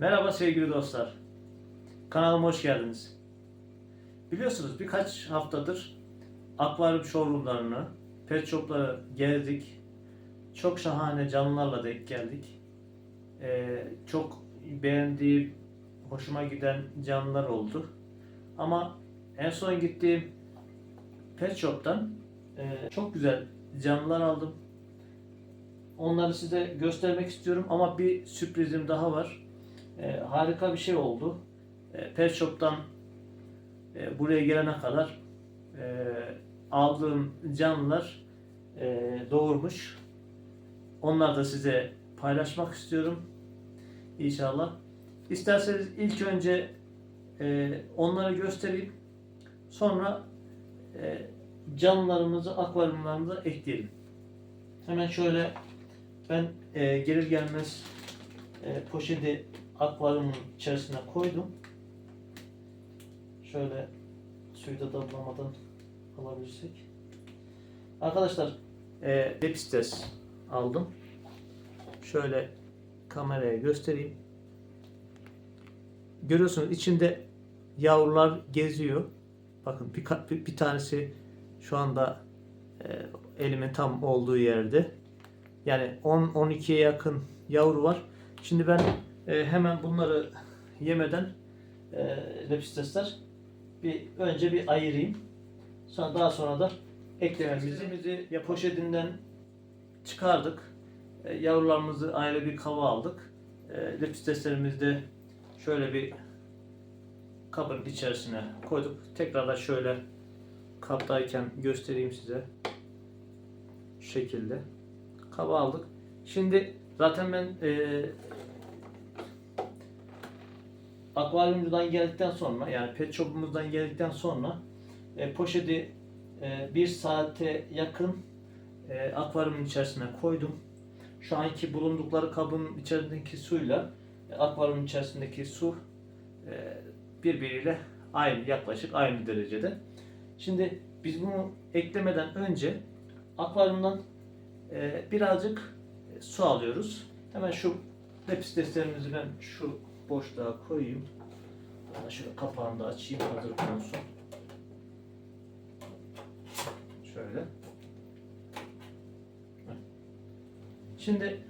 Merhaba sevgili dostlar. Kanalıma hoş geldiniz. Biliyorsunuz birkaç haftadır akvaryum showroomlarını, pet shopları gezdik. Çok şahane canlılarla denk geldik. Ee, çok beğendiğim, hoşuma giden canlılar oldu. Ama en son gittiğim pet shop'tan e, çok güzel canlılar aldım. Onları size göstermek istiyorum ama bir sürprizim daha var. E, harika bir şey oldu. E, Pet Shop'tan e, buraya gelene kadar e, aldığım canlılar e, doğurmuş. Onları da size paylaşmak istiyorum. İnşallah. İsterseniz ilk önce e, onları göstereyim. Sonra e, canlılarımızı akvaryumlarımıza ekleyelim. Hemen şöyle ben e, gelir gelmez e, poşeti akvaryumun içerisine koydum. Şöyle suyu da damlamadan alabilirsek. Arkadaşlar e, Lepistes aldım. Şöyle kameraya göstereyim. Görüyorsunuz içinde yavrular geziyor. Bakın bir, bir, bir tanesi şu anda e, elimin tam olduğu yerde. Yani 10-12'ye yakın yavru var. Şimdi ben e, hemen bunları yemeden e, lepistesler bir önce bir ayırayım. Sonra daha sonra da eklememizi ya poşetinden çıkardık. E, yavrularımızı ayrı bir kava aldık. E, lepisteslerimizi de şöyle bir kabın içerisine koyduk. Tekrar da şöyle kaptayken göstereyim size. Şu şekilde. Kaba aldık. Şimdi zaten ben e, akvaryumcudan geldikten sonra yani pet shop'umuzdan geldikten sonra e, poşeti e, bir saate yakın e, akvaryumun içerisine koydum. Şu anki bulundukları kabın içerisindeki suyla e, akvaryumun içerisindeki su e, birbiriyle aynı yaklaşık aynı derecede. Şimdi biz bunu eklemeden önce akvaryumdan e, birazcık su alıyoruz. Hemen şu lepisteslerimizi ben şu boşluğa koyayım. Şöyle kapağını da açayım hazır olsun. Şöyle. Şimdi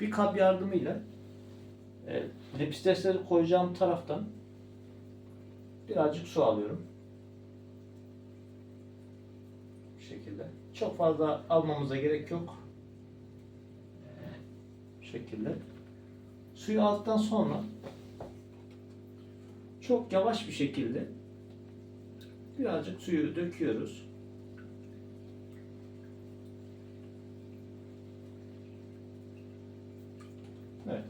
bir kap yardımıyla e, lepistesleri koyacağım taraftan birazcık su alıyorum. Bu şekilde. Çok fazla almamıza gerek yok. Bu şekilde. Suyu aldıktan sonra çok yavaş bir şekilde birazcık suyu döküyoruz. Evet.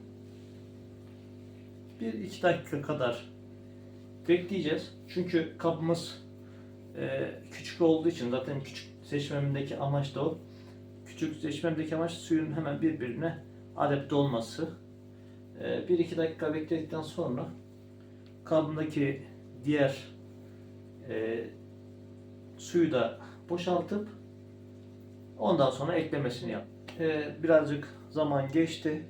Bir iki dakika kadar bekleyeceğiz. Çünkü kabımız e, küçük olduğu için zaten küçük seçmemdeki amaç da o. Küçük seçmemdeki amaç suyun hemen birbirine adapte olması. E, bir iki dakika bekledikten sonra kabındaki diğer e, suyu da boşaltıp ondan sonra eklemesini yap. E, birazcık zaman geçti.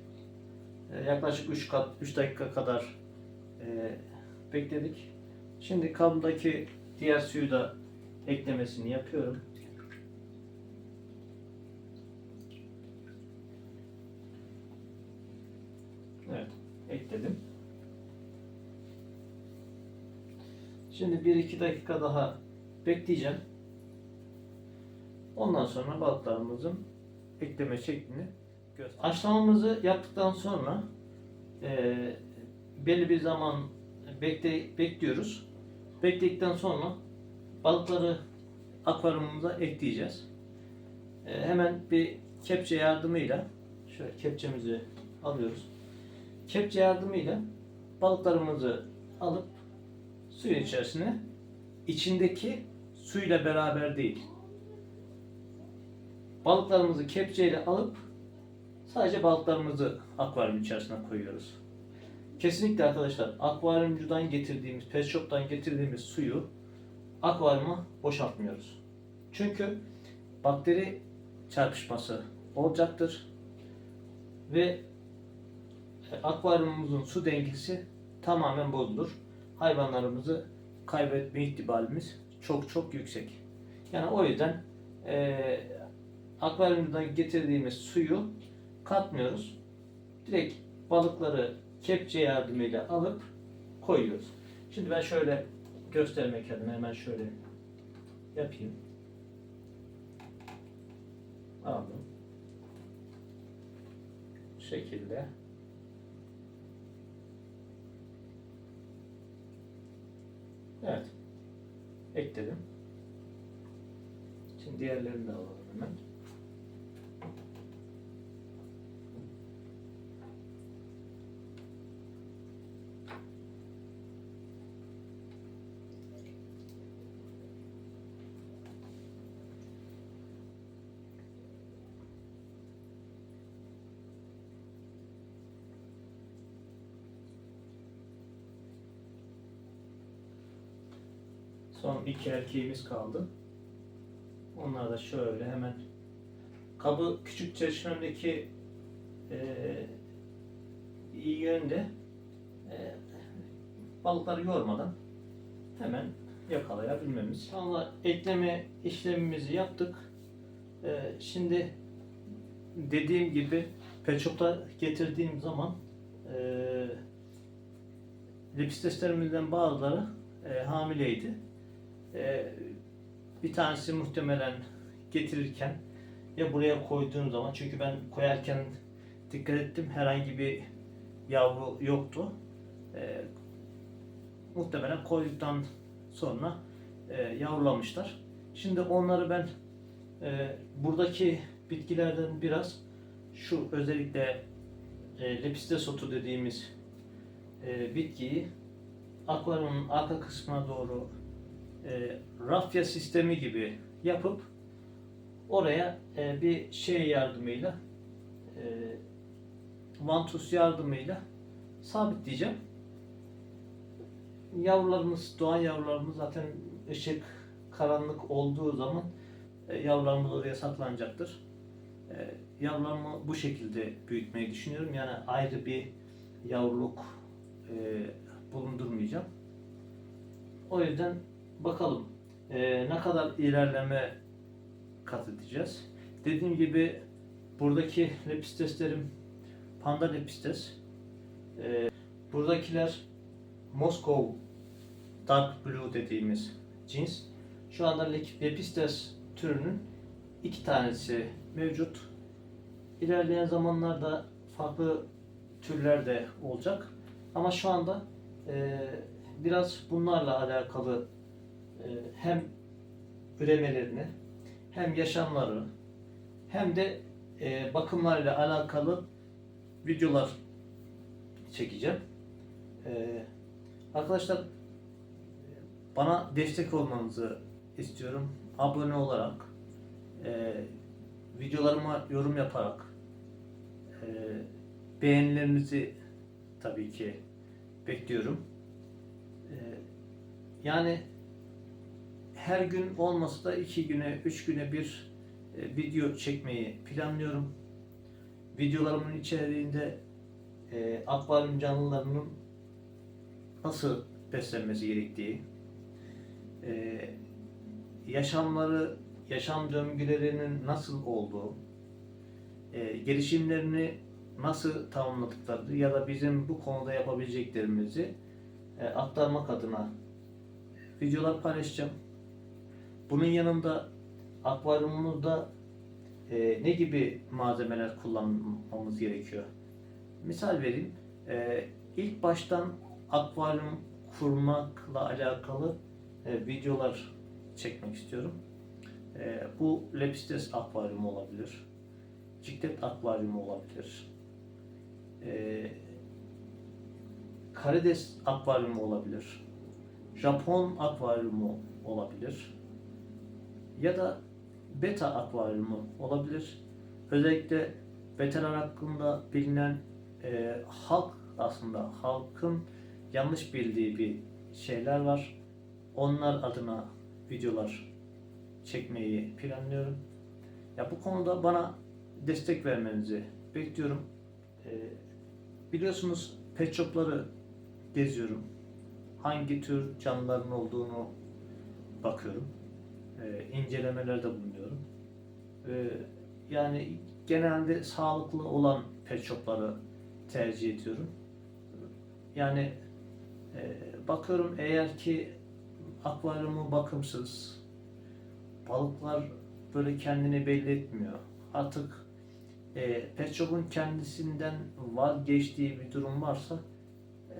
E, yaklaşık 3 kat 3 dakika kadar e, bekledik. Şimdi kabındaki diğer suyu da eklemesini yapıyorum. Şimdi 1-2 dakika daha bekleyeceğim. Ondan sonra balıklarımızın ekleme şeklini göster. Haşlamamızı yaptıktan sonra eee belli bir zaman bekle, bekliyoruz. Bekledikten sonra balıkları akvaryumumuza ekleyeceğiz. Eee, hemen bir kepçe yardımıyla şöyle kepçemizi alıyoruz. Kepçe yardımıyla balıklarımızı alıp suyun içerisine içindeki suyla beraber değil. Balıklarımızı kepçeyle alıp sadece balıklarımızı akvaryum içerisine koyuyoruz. Kesinlikle arkadaşlar akvaryumcudan getirdiğimiz, pet shop'tan getirdiğimiz suyu akvaryuma boşaltmıyoruz. Çünkü bakteri çarpışması olacaktır ve akvaryumumuzun su dengesi tamamen bozulur. Hayvanlarımızı kaybetme ihtimalimiz çok çok yüksek. Yani o yüzden e, akvaryumdan getirdiğimiz suyu katmıyoruz. Direkt balıkları kepçe yardımıyla alıp koyuyoruz. Şimdi ben şöyle göstermek adına hemen şöyle yapayım. Aldım. Şekilde. Evet. Ekledim. Şimdi diğerlerini de alalım Son iki erkeğimiz kaldı. Onlar da şöyle hemen kabı küçük çeşmemdeki eee iyi yönde eee, balıkları yormadan hemen yakalayabilmemiz. Sonra ekleme işlemimizi yaptık. Eee, şimdi dediğim gibi peçota getirdiğim zaman eee lepisteslerimizden bazıları eee, hamileydi. Ee, bir tanesi muhtemelen getirirken ya buraya koyduğum zaman çünkü ben koyarken dikkat ettim herhangi bir yavru yoktu. Ee, muhtemelen koyduktan sonra e, yavrulamışlar. Şimdi onları ben e, buradaki bitkilerden biraz şu özellikle e, lepistes otu dediğimiz e, bitkiyi akvaryumun arka kısmına doğru e, rafya sistemi gibi yapıp oraya e, bir şey yardımıyla e, vantus yardımıyla sabitleyeceğim. Yavrularımız, doğan yavrularımız zaten ışık karanlık olduğu zaman e, yavrularımız oraya saklanacaktır. E, yavrularımı bu şekilde büyütmeyi düşünüyorum. Yani ayrı bir yavruluk e, bulundurmayacağım. O yüzden bakalım e, ne kadar ilerleme kat edeceğiz. Dediğim gibi buradaki lepisteslerim panda lepistes. E, buradakiler Moskov Dark Blue dediğimiz cins. Şu anda lep- lepistes türünün iki tanesi mevcut. İlerleyen zamanlarda farklı türler de olacak. Ama şu anda e, biraz bunlarla alakalı hem üremelerini hem yaşamları hem de e, bakımlarıyla alakalı videolar çekeceğim. E, arkadaşlar bana destek olmanızı istiyorum. Abone olarak, e, videolarıma yorum yaparak, e, beğenilerinizi tabii ki bekliyorum. E, yani her gün olmasa da iki güne, üç güne bir e, video çekmeyi planlıyorum. Videolarımın içeriğinde e, akvaryum canlılarının nasıl beslenmesi gerektiği, e, yaşamları, yaşam döngülerinin nasıl olduğu, e, gelişimlerini nasıl tamamladıkları ya da bizim bu konuda yapabileceklerimizi e, aktarmak adına videolar paylaşacağım. Bunun yanında akvaryumumuzda e, ne gibi malzemeler kullanmamız gerekiyor? Misal vereyim. E, ilk baştan akvaryum kurmakla alakalı e, videolar çekmek istiyorum. E, bu Lepistes akvaryumu olabilir. Ciklet akvaryumu olabilir. E, Karides akvaryumu olabilir. Japon akvaryumu olabilir. Ya da beta akvaryumu olabilir. Özellikle betalar hakkında bilinen e, halk aslında halkın yanlış bildiği bir şeyler var. Onlar adına videolar çekmeyi planlıyorum. Ya bu konuda bana destek vermenizi bekliyorum. E, biliyorsunuz pet shopları geziyorum. Hangi tür canlıların olduğunu bakıyorum. E, incelemelerde bulunuyorum. E, yani genelde sağlıklı olan pet shopları tercih ediyorum. Yani e, bakıyorum eğer ki akvaryumu bakımsız, balıklar böyle kendini belli etmiyor. Artık e, pet shop'un kendisinden vazgeçtiği bir durum varsa e,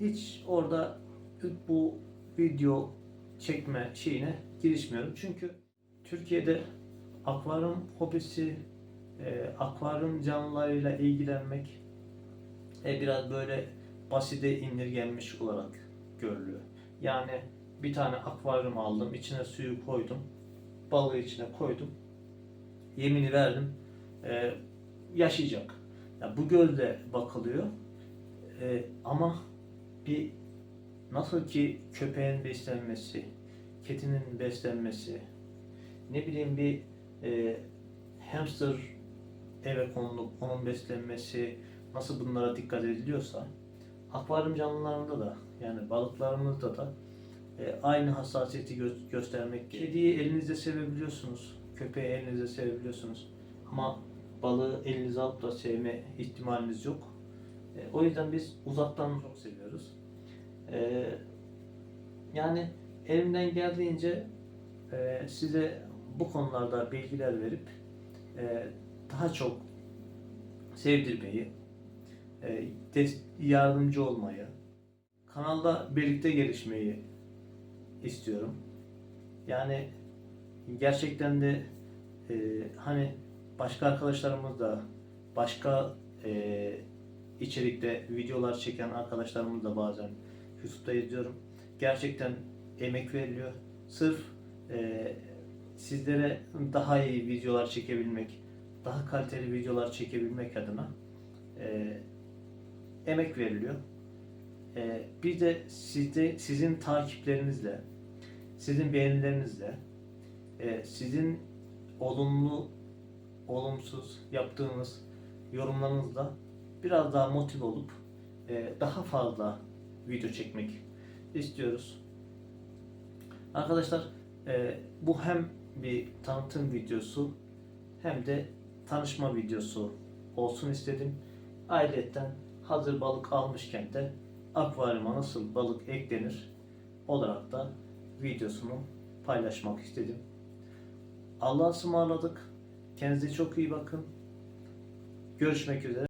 hiç orada bu video çekme şeyine girişmiyorum. Çünkü Türkiye'de akvaryum hobisi, e, akvaryum canlılarıyla ilgilenmek e, biraz böyle basite indirgenmiş olarak görülüyor. Yani bir tane akvaryum aldım, içine suyu koydum, balığı içine koydum, yemini verdim, e, yaşayacak. Ya bu gölde bakılıyor E, ama bir nasıl ki köpeğin beslenmesi, kedinin beslenmesi, ne bileyim bir e, hamster eve konulup onun beslenmesi nasıl bunlara dikkat ediliyorsa akvaryum canlılarında da yani balıklarımızda da e, aynı hassasiyeti gö- göstermek gerekiyor. Kediyi elinizde sevebiliyorsunuz, köpeği elinizde sevebiliyorsunuz ama balığı elinize alıp da sevme ihtimaliniz yok. E, o yüzden biz uzaktan çok seviyoruz. E, yani elimden geldiğince e, size bu konularda bilgiler verip e, daha çok sevdirmeyi, e, yardımcı olmayı, kanalda birlikte gelişmeyi istiyorum. Yani gerçekten de e, hani başka arkadaşlarımız da başka e, içerikte videolar çeken arkadaşlarımız da bazen YouTube'da izliyorum. Gerçekten emek veriliyor. Sırf e, sizlere daha iyi videolar çekebilmek, daha kaliteli videolar çekebilmek adına e, emek veriliyor. E, bir de sizde sizin takiplerinizle, sizin beğenilerinizle, e, sizin olumlu, olumsuz yaptığınız yorumlarınızla biraz daha motive olup e, daha fazla video çekmek istiyoruz. Arkadaşlar e, bu hem bir tanıtım videosu hem de tanışma videosu olsun istedim. Ayrıca hazır balık almışken de akvaryuma nasıl balık eklenir olarak da videosunu paylaşmak istedim. Allah'a ısmarladık. Kendinize çok iyi bakın. Görüşmek üzere.